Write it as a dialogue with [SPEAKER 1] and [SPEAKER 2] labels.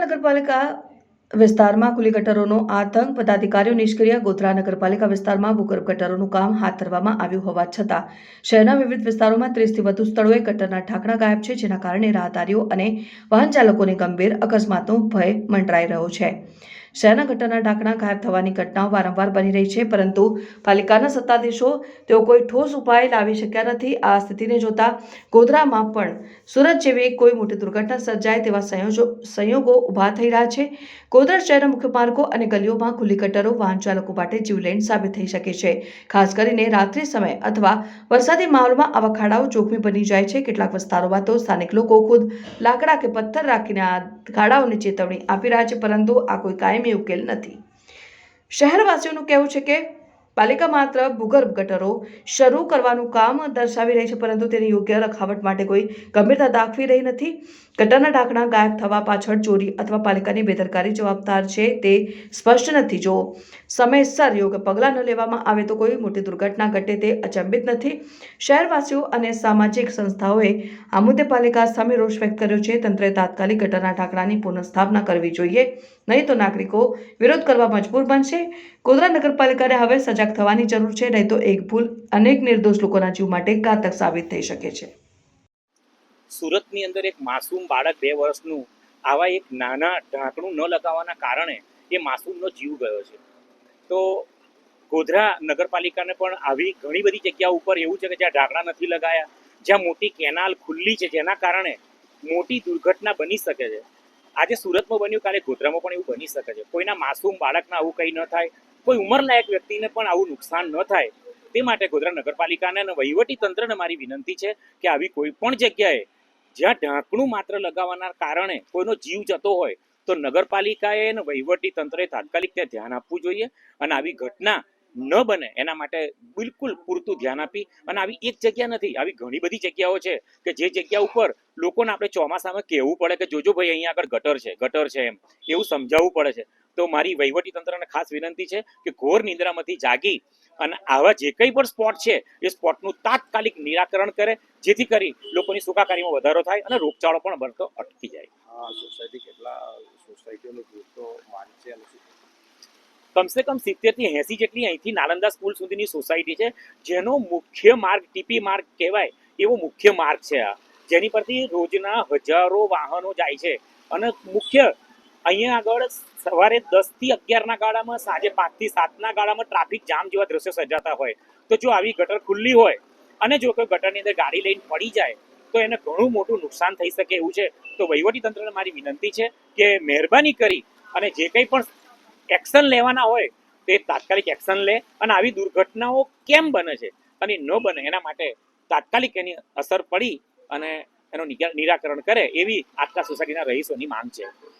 [SPEAKER 1] નગરપાલિકા વિસ્તારમાં કુલી ગટરોનો આતંક, પદાધિકારીઓ નિષ્ક્રિય, ગોધરા નગરપાલિકા વિસ્તારમાં ભૂગર્ભ ગટરોનું કામ હાથ ધરવામાં આવ્યું હોવા છતાં, શહેરના વિવિધ વિસ્તારોમાં ત્રીસથી વધુ સ્થળોએ ગટરના ઢાંકણા ગાયબ છે, જેના કારણે રાહદારીઓ અને વાહન ચાલકોને ગંભીર અકસ્માતનો ભય મંડરાઈ રહ્યો છે. શહેરના ગટરના ઢાંકણા ગાયબ થવાની ઘટનાઓ વારંવાર બની રહી છે, પરંતુ પાલિકાના સત્તાધીશો તેઓ કોઈ ઠોસ ઉપાય લાવી શક્યા નથી. આ સ્થિતિને જોતા ગોધરામાં પણ સુરત જેવી કોઈ મોટી દુર્ઘટના સર્જાય તેવા સંયોજો, સંયોગો ઊભા થઈ રહ્યા છે. ગોધરા શહેરના મુખ્ય માર્ગો અને ગલીઓમાં ખુલ્લી ગટરો, વાહન ચાલકો માટે જીવલેણ સાબિત થઈ શકે છે. ખાસ કરીને રાત્રિ સમય અથવા વરસાદી માહોલમાં આવા ખાડાઓ જોખમી બની જાય છે. કેટલાક વિસ્તારોમાં તો સ્થાનિક લોકો ખુદ લાકડા કે પથ્થર રાખીને આ ખાડાઓની ચેતવણી આપી રહ્યા છે, પરંતુ આ કોઈ કાયમી ઉકેલ નથી. શહેરવાસીઓનું કહેવું છે કે પાલિકા માત્ર ભૂગર્ભ ગટરો શરૂ કરવાનું કામ દર્શાવી રહી છે, પરંતુ તેની યોગ્ય રખાવટ માટે કોઈ ગંભીરતા દાખવી રહી નથી. ગટરના ઢાંકણા ગાયબ થવા પાછળ ચોરી અથવા પાલિકાની બેદરકારી જવાબદાર છે તે સ્પષ્ટ નથી. જો સમયસર યોગ્ય પગલાં ન લેવામાં આવે તો કોઈ મોટી દુર્ઘટના ઘટે તે અચંબિત નથી. શહેરવાસીઓ અને સામાજિક સંસ્થાઓએ આ મુદ્દે પાલિકા સામે રોષ વ્યક્ત કર્યો છે. તંત્રે તાત્કાલિક ગટરના ઢાંકણાની પુનઃસ્થાપના કરવી જોઈએ. નહીં તો નાગરિકો વિરોધ કરવા મજબૂર બનશે. ગોધરા નગરપાલિકાને હવે સજાગ થવાની જરૂર છે. નહીં તો એક ભૂલ અનેક નિર્દોષ લોકોના જીવ માટે ઘાતક સાબિત થઈ શકે છે.
[SPEAKER 2] સુરતની અંદર એક માસૂમ બાળક બે વર્ષનું આવા એક નાના ઢાંકણું ન લગાવવાના કારણે એ માસૂમનો જીવ ગયો છે. તો ગોધરા નગરપાલિકાને પણ આવી ઘણી બધી જગ્યા ઉપર એવું છે કે જ્યાં ઢાંકણા નથી લગાયા, જ્યાં મોટી કેનાલ ખુલ્લી છે, જેના કારણે મોટી દુર્ઘટના બની શકે છે. આજે સુરતમાં બન્યું, કાલે ગોધરામાં પણ એવું બની શકે છે. કોઈના માસૂમ બાળકના આવું કંઈ ન થાય, કોઈ ઉંમરલાયક વ્યક્તિને પણ આવું નુકસાન ન થાય, તે માટે ગોધરા નગરપાલિકાને અને વહીવટી તંત્રને મારી વિનંતી છે કે આવી કોઈ પણ જગ્યાએ જ્યાં ઢાંકણું માત્ર લગાવવાના કારણે કોઈનો જીવ જતો હોય, તો નગરપાલિકાએ અને વહીવટી તંત્રએ તાત્કાલિક ત્યાં ધ્યાન આપવું જોઈએ અને આવી ઘટના ન બને એના માટે બિલકુલ પૂરતું ધ્યાન આપી અને આવી એક જગ્યા નથી, આવી ઘણી બધી જગ્યાઓ છે કે જે જગ્યા ઉપર લોકોને આપણે ચોમાસામાં કહેવું પડે કે જોજો ભાઈ અહીંયા આગળ ગટર છે ગટર છે એમ, એવું સમજાવવું પડે છે. તો મારી વહીવટી તંત્રને ખાસ વિનંતી છે કે ઘોર નિંદ્રામાંથી જાગી અને આવા જે કંઈ પણ સ્પોટ છે એ સ્પોટનું તાત્કાલિક નિરાકરણ કરે જેથી કરી લોકોની સુખાકારીમાં વધારો થાય અને રોગચાળો પણ બનતો અટકી જાય.
[SPEAKER 3] સોસાયટી કેટલા સોસાયટીઓનું પૂરતો છે
[SPEAKER 2] કમસે કમ સિત્તેરથી એસી જેટલી અહીંથી નાલંદા સ્કૂલ સુધીની સોસાયટી છે જેનો મુખ્ય માર્ગ ટીપી માર્ગ કહેવાય એવો મુખ્ય માર્ગ છે આ. જેની પરથી રોજના હજારો વાહનો જાય છે અને મુખ્ય અહીંયા આગળ સવારે દસથી અગિયારના ગાળામાં, સાંજે પાંચથી સાતના ગાળામાં ટ્રાફિક જામ જેવા દ્રશ્યો સર્જાતા હોય. તો જો આવી ગટર ખુલ્લી હોય અને જો કોઈ ગટરની અંદર ગાડી લઈને પડી જાય, તો એને ઘણું મોટું નુકસાન થઈ શકે એવું છે. તો વહીવટી તંત્રને મારી વિનંતી છે કે મહેરબાની કરી અને જે કંઈ પણ એક્શન લેવાના હોય, તે તાત્કાલિક એક્શન લે અને આવી દુર્ઘટનાઓ કેમ બને છે અને ન બને એના માટે તાત્કાલિક એની અસર પડી અને એનું નિરા- નિરાકરણ કરે એવી આટલા સોસાયટીના રહીશોની માંગ છે.